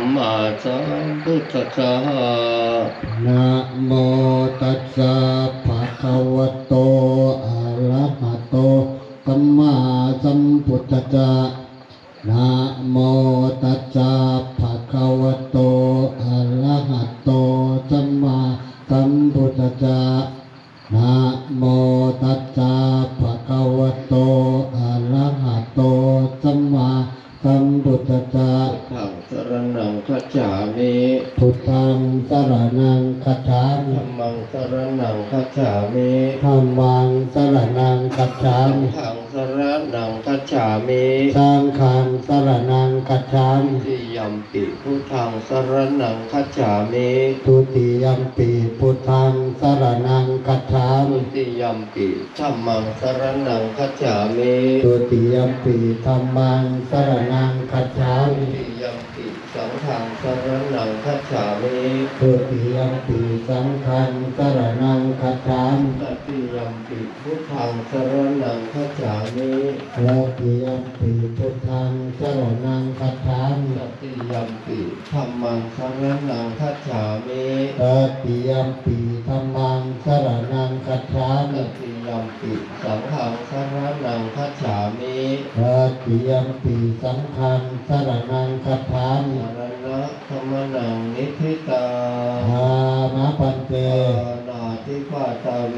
มมาสัมพุทธัสสะนะโมตัสสะภะคะวะโตอะระหะโตสัมมาสัมพุทธัสสะนะโมตัสสะภะคะวะโตอะระหะโตสัมมาสัมพุทธัสสะนะโมตัสสะภะคะวะโตอะระหะโตสัมมา สัมพุทธัสสะขังสรนังคัจฉามิพุทธังสรณังคัจฉามิธัมมังสรนังคัจฉามิธรรมังสรนังคัจฉาสังมิฆังส รนังคัจฉามิสังฆังสรนังคัจฉามิทิยัมปิพุทธังสรนังคัจฉามิทุติยัมปีพุทธังสรนังคัจฉาทุมิติยัมปิธัมมังสรนังคัจฉามิทุติยัมปีธรรมังสรนังคัจฉาทุมิติยัมปิสังฆังสรนังคัจฉามิทุติยัมปีสังฆังสรนังคัจฉามิตติ ยัมปิพุทธังสรนังคัจฉามิทุติยัมปีพุทธังสรนังคัจฉามิตติยัมปิธัมมังสรนังคัจฉามิตติยัมปีธรรมังสรนังคัจฉาตมิติยัมปิสังฆังสรนังคัจฉามิตติยัมปีสังฆังสรนังคัจฉามิสรณะธรรมนังนิพิตาอามาปันเต ปานาทิปาตาเว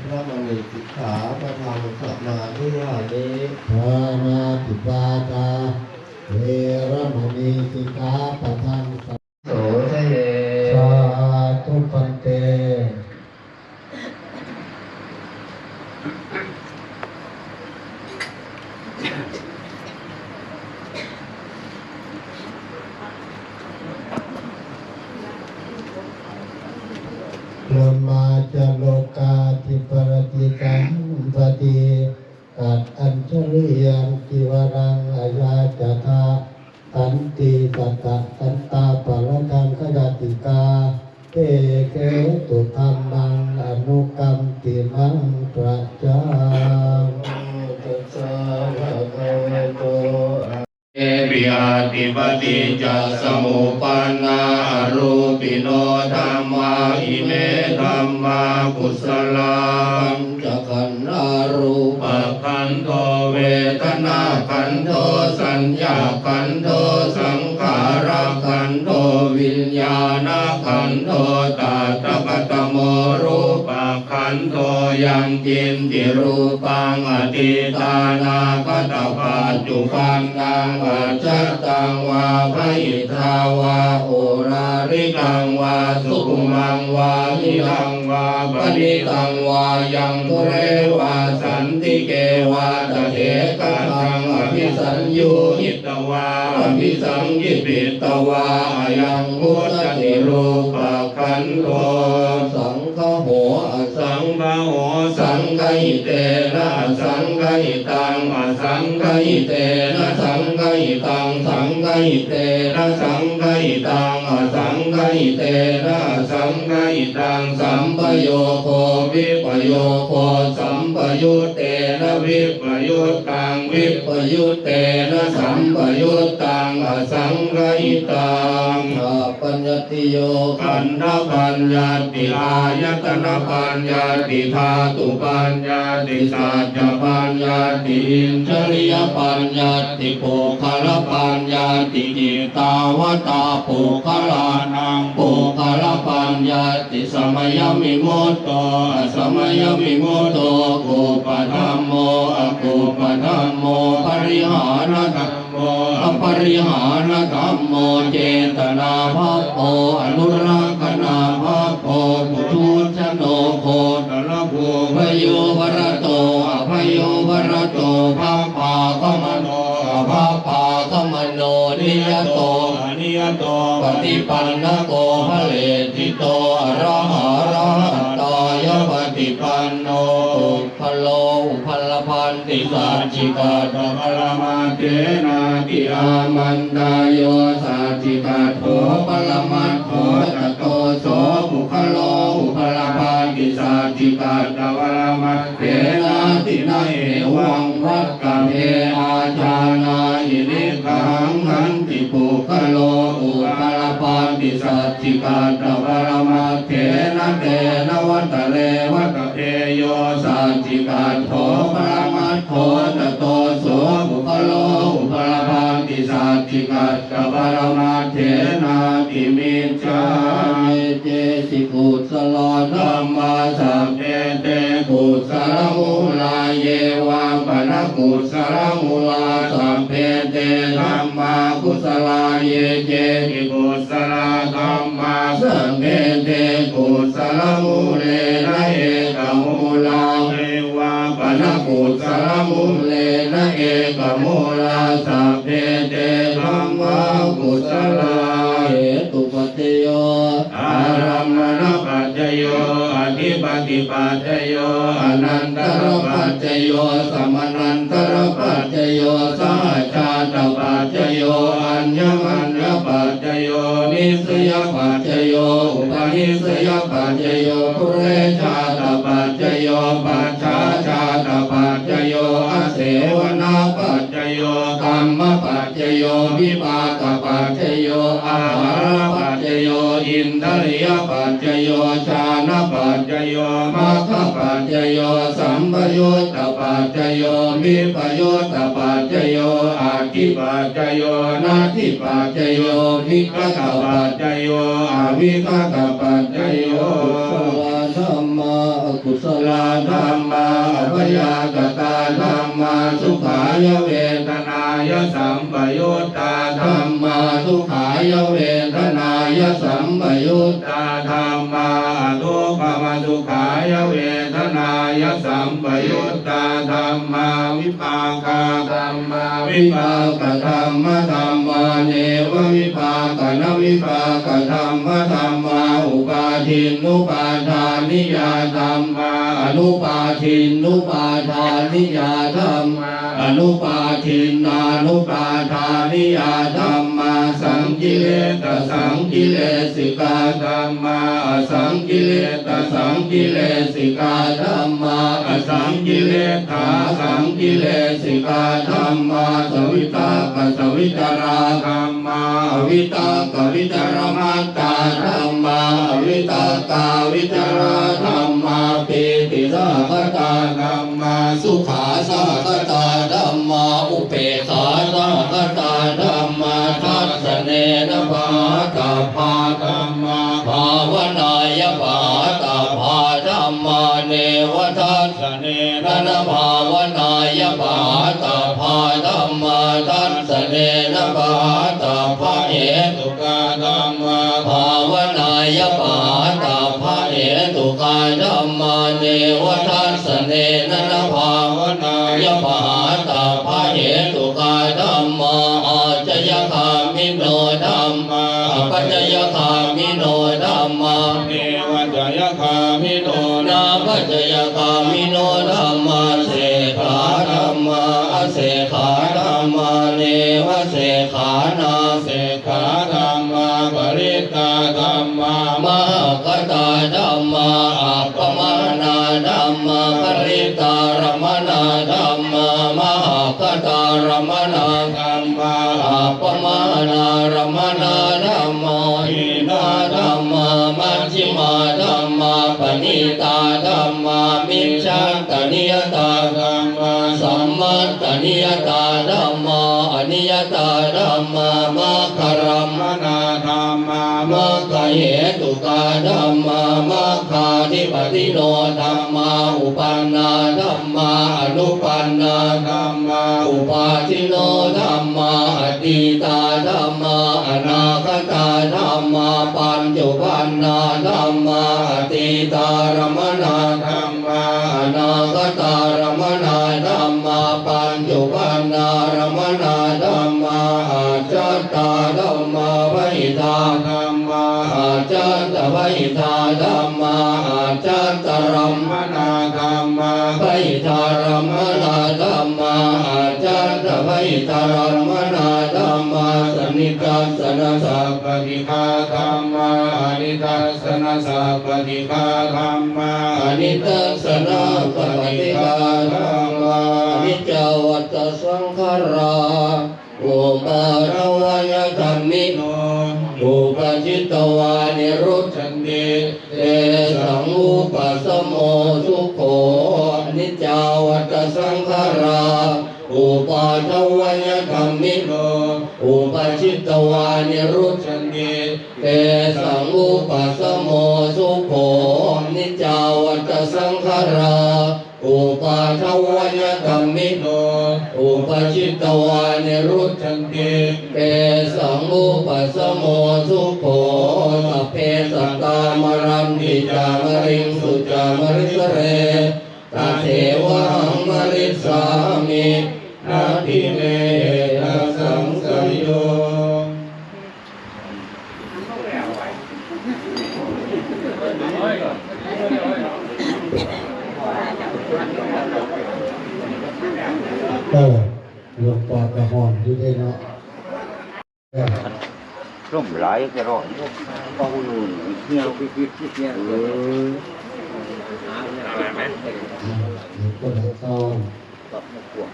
พระมณีสิกขาประธรรมสมาทิยามิภานาติปาตาเวรมณีสิกขาปะทาง โสทะเย สาธุปันเต ลมา จโลกาทิปรติกังสติกัดอัญชลิยังกิวรังอายาจทาตันติสัตตันตาปะละกังขยติกาเตเกตุธรรมังอนุกรรมติมังประจาตัสสะภะคะวะโตอะเอปิอาติปติจัสมุปันนาอรูปิโน กุศลาปังจขันอารูปคันโทเวทนาคันโทสัญญาคันโทสังขารคันโทวิญญาณคันโทตาตปะตะโมรู นโทยังกินติรูปังอติตานาคตาปัจจุปันนังอัจจตังวาพหิทาวาโอราริกังวาสุขุมังวาหิรังวาปณิตังวายังทุเรวาสันติเกวาตเถกะทังอภิสัญญูหิตวาอภิสังยิปิตวายังพุทธิรูปะคันโทสังฆโหอ สัสังฆโหสังฆหิเตนะสังฆหิตังอสังฆหิเตนะสังฆหิตังสังฆหิเตนะสังฆหิตังอสังฆหิเตนะสังฆหิตังสัมปโยโควิปโยโคสัมปยุตเตนะวิปยุตตังวิปยุตเตนะสัมปยุตตังอสังฆหิตังปัญญติโยขันธปัญญาติอายตนะปัญญาติธาตุปัญญาติสัจจปัญญาติอินทริยปัญญาติโภคลปัญญาติจิตาวตาโภคลานังโภคลปัญญาติสมัยมิโมตโตอสมัยมิโมตโตโกปะธัมโมอโกปะธัมโมปริหารธัมโมอปริหารธัมโมเจตนาภาโพอนุรักษนาภาโพ โภพโยวรโตอภโยวรโตภาปาขมโนอภาปาขมโนนิยโตอนิยโตปฏิปันนโกภะเลติโตอะระหะระหะตายปฏิปันโนอุพโลอุพลพันติสัจจิกาตมะละมาเตนาติอามันตายโยสัจจิกาโถปะละมัต สัจจิกาตมะละมาเตนาตินาเอวังวัตกะเมอาจานาอิริกังขันติปุคโลอุปาลปันติสัจจิกาตปรมาเถนะเตนะวัตเลวัตเทโยสัจจิกาโถปรมัตโถตโตโสบุคโลอุปาลปันติสัจจิกาตปรมาเถนะติมิจฉาเย จสิกุสโลธรรมาสัพเพเตกุสลมุลาเยวาปนกุสลมุลาสัพเพเตธรรมากุสลาเยเจติกุสลาธรรมาสัพเพเตกุสลมุเลนะเอกมุลาเอวาปนกุสลมุเลนะเอ โยอธิปติปัจจโยอนันตรปัจจโยสมนันตรปัจจโยสหชาตปัจจโยอัญญมัญญปัจจโยนิสยปัจจโยอุปนิสยปัจจโยปุเรชาตปัจจโยปัจฉาชาตปัจจโยอเสวนาปัจจโยกรรมปัจจโยวิปากปัจจโยอาหารปัจจโยอินทริยปัจจโยชา ปัจจโยมัคคปัจจโยสัมปยุตตปัจจโยวิปยุตตปัจจโยอาทิปัจจโยนาทิปัจจโยวิคตปัจจโยอวิคตปัจจโยกุศลธรรมาอกุศสลลาธรรมาอภยากตาธรรมาสุขายเวทนายสัมปยุตตาธรรมาทุขายเวทนายสัมปยุตตาธรรม ทุกขมาทุขายเวทนายสัมปยุตตาธรรมาวิปากาธรรมาวิปากธรรมธรรมาเนววิปากนวิปากธรรมธรรมาอุปาทินุปาทานิยาธรรมาอนุปาทินุปาทานิยาธรรมาอนุปาทินานุปาทานิยาธรรม กิเลสสังกิเลสิกาธรรมาอสังกิเลสสังกิเลสิกาธรรมาอสังกิเลสาสังกิเลสิกาธรรมาสวิตากสวิตาราธรรมาอวิตากวิจารมัตตาธรรมาอวิตากาวิจาราธรรมาปิติสาคตาธรรมาสุขาสาคตาธรรมาอุเปกขาสาคตา เนนะภาตาภาธรรมาภาวนายภาตาภาธรรมาเนวทัศเนนะนภาวนายภาตาภาธรรมาทัศเนนะภาตาภาเหตุกาธรรมาภาวนายภาตาภาเหตุกาธรรมาเนวทั คามิโนธรรมาเนวจยคามิโนนาปัจยคามิโนธรรมาเสขาธรรมาอเสขาธรรมาเนวเสขานาเสขาธรรมาปริตตาธรรมามหกตาธรรมาอัปปมานาธรรมาปริตตารมนาธรรมามหกตารมนาธรรมาอัปปมานาร มิจฉาตนิยตาธรรมาสัมมัตนิยตาธรรมาอนิยตาธรรมามัคคารมนาามัคคเหตุกาธรรมามัคาธิปติโนธรรมาอุปันนาธรรมาอนุปันนาธรรมาอุปาทิโนธรรมาอดีตาธรรมาอนาคตาธรรมาปัญจุปันนาธรรมาอตีตารมนาธรรมาอนาคตารมนาธรรมาปัญจุปันนารมนาธรรมาอาจตตาธรรมาวิทาธรรมาอาจตวิทาธรรมาอาจตรมนาธรรมาวิทารมนาธรรมาอาจตวิทารมนาธรรมาสนิทัสนะสัพปฏิฆาธรรมาอนิทัสนะสัพปฏิฆาธรรมาอนิทัสนะสัพปฏิฆาธรรมานิจจวัตสังขาราอุปาทวยธรรมิโน อุปชิตตวานิรุตฉันเดเตสังอุปสมโมสุโขอนิจจาวัตสังขาราอุปาทวยธรรมิโนอุปชิตวานิรุตฉันเดเตสังอุปสมโมสุโขอนิจจาวัตสังขาราอุปาทวยธรรมิโน ปชิตวานิรุตังเกเตสังอุปสมโมสุโภสเพสัตตามรัมติจามริงสุจามริสเรตาเทวังมริสามินาทิเมนะสังสยโย เออหลวงปอกระหอนที่ได้เนาะเออ ร่มไหลกระรอดปองเที่ยวคิดคิดคิดเนี่ยเออเดี๋ยได้เข้าตับมะกวกม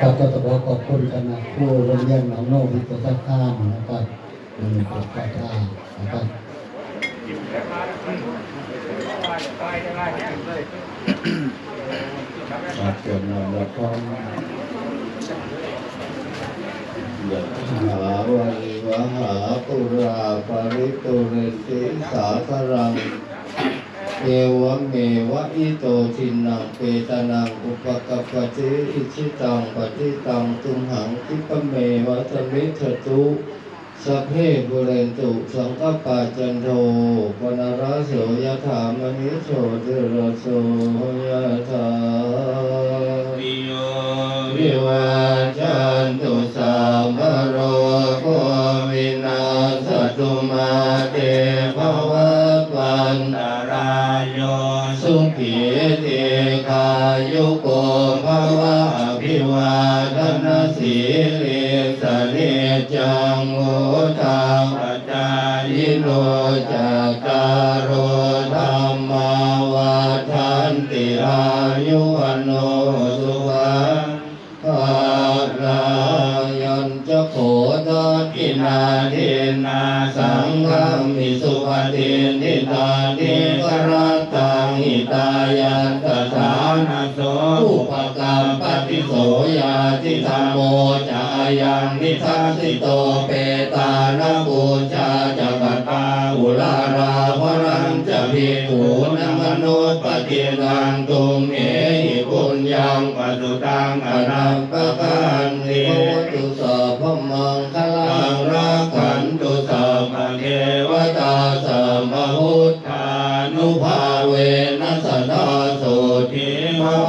ครับก็ต้องขอขอบคุณคณะครูโรงเรียนหนองโน่วิทยาข้ามนะครับมีปกป้าท่านะครับครับเกิดนอนแล้วก็ยะหาวาริวหาปุราปริตุเรนติสาครัง เอวะเมวะอิโตทินังเปตานังอุปกปปติอิชิตังปฏิตังตุมหังคิปะเมวะสมิทตุสัพเพบุเรนตุสังกปาจันโทปนารโสยถามณิโชติรโสยถาวิโยวิวาจันตุสั เตคายุโกภายันตสานโสอุปกรรมปฏิโสยาทิธรรมโมจายังนิทัสสิโตเปตานปูชาจักตาอุลาราภรังจะพิภูนมนุปปฏินังตุมเหหิปุญญังปตุตังอนัมปะกันติ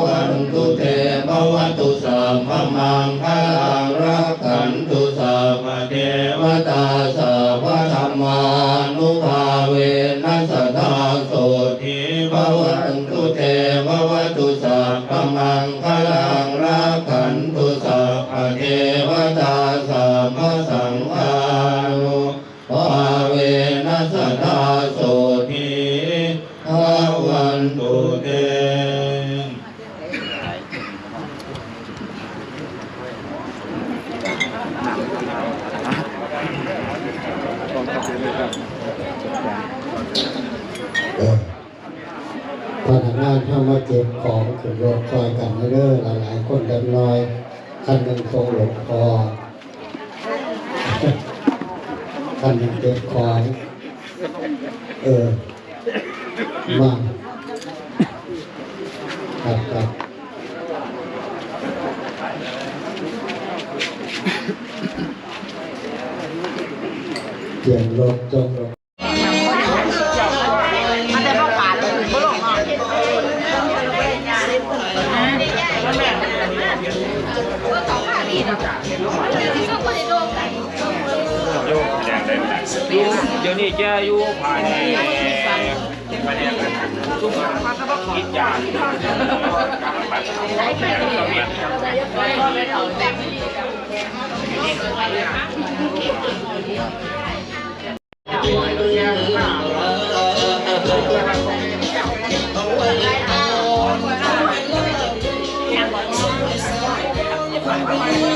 วันตุเตภวัตุสัพพมังคลังรักขันตุสัพเทวตาสัพพธรรมานุภาเวนัสสนาโสทิภวันตุเตภวัตุสัพพมังคลังรักขันตุสัพเทวตาสัพพสังฆานุภาเวนัสสนาโสทิภวันตุเต พนักงามาเก็บของขึ้นรถคอยกันเรื่อยหลายๆคนกันน้อยคันหนึ่งทรงหลบคอคันหนึ่งเก็บของเออมาครับครับเปลี่ยนรถจงรถ แกอยู่ภายในภายในซุ้มกิจยาเ